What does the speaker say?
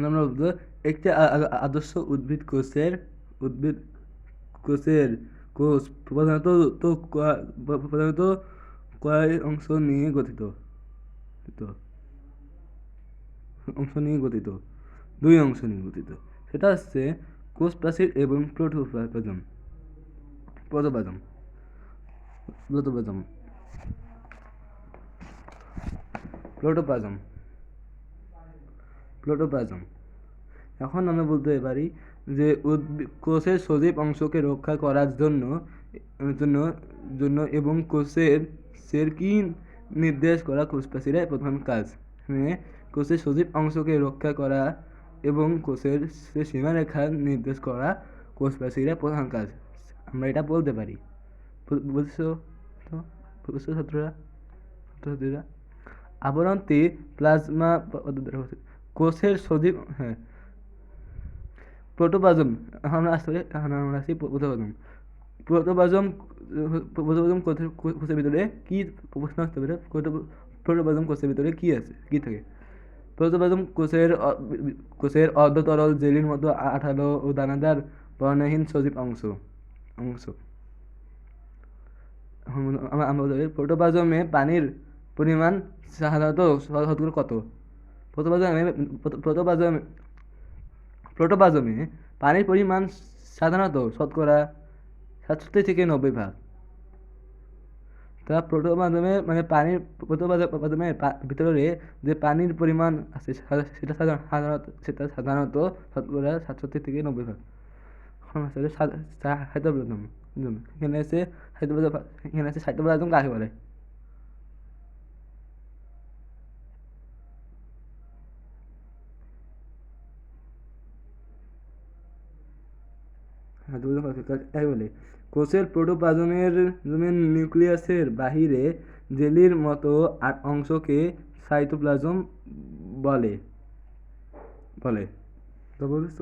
আমরা বলব একটি আদর্শ উদ্ভিদ কোষের উদ্ভিদ কোষের কোষ প্রধানত তো প্রধানত কয় অংশ নিয়ে গঠিত গঠিত? অংশ নিয়ে গঠিত দুই অংশ নিয়ে গঠিত সেটা হচ্ছে কোষ প্রাচীর এবং protoplasm protoplasm protoplasm protoplasm protoplasm এখন আমরা বলতে পারি যে কোষের সজীব অংশকে রক্ষা করার জন্য জন্য জন্য এবং কোষের সের কি নির্দেশ করা কোষ প্রধান কাজ। হ্যাঁ কোষের সজীব অংশকে রক্ষা করা এবং কোষের সে সীমারেখা নির্দেশ করা কোষ প্রধান কাজ। আমরা এটা বলতে পারি। বুঝছ তো? বুঝছ ছাত্ররা ছাত্রছাত্রীরা আবরণটি প্লাজমা। কোষের সজীব হ্যাঁ প্রোটোপ্লাজম আমরা পারি আমরা আসি প্রোটোপ্লাজম প্রোটোপ্লাজম প্রোটোপ্লাজম কোষের ভিতরে? কি প্রশ্ন আসতে পারে? প্রোটো- প্রোটোপ্লাজম কোষের ভিতরে? কি আছে? কি থাকে? প্রোটোপ্লাজম কোষের কোষের অর্ধতরল জেলির মতো আঠালো ও দানাদার বর্ণহীন সজীব অংশ অংশ। আমরা প্রোটোপ্লাজমে পানির পরিমাণ সাধারণত কত? প্রোটোপ্লাজমে প্রোটোপ্লাজমে প্রোটোপ্লাজমে পানির পরিমাণ সাধারণত শতকরা সাতষট্টি থেকে নব্বই ভাগ। তা প্রোটোপ্লাজমে মানে পানির প্রোটোপ্লাজমের ভিতরে যে পানির পরিমাণ আছে সেটা সাধারণ সাধারণত সেটা সাধারণত শতকরা সাতষট্টি থেকে নব্বই ভাগ। সাইটোপ্লাজম এখানে আছে সাইটোপ্লাজম এখানে আছে সাইটোপ্লাজম কাকে বলে? কাকে বলে, কোষের প্রোটোপ্লাজমের জমের নিউক্লিয়াসের বাহিরে জেলির মতো আট অংশকে সাইটোপ্লাজম বলে। বলে। তো বুঝেছ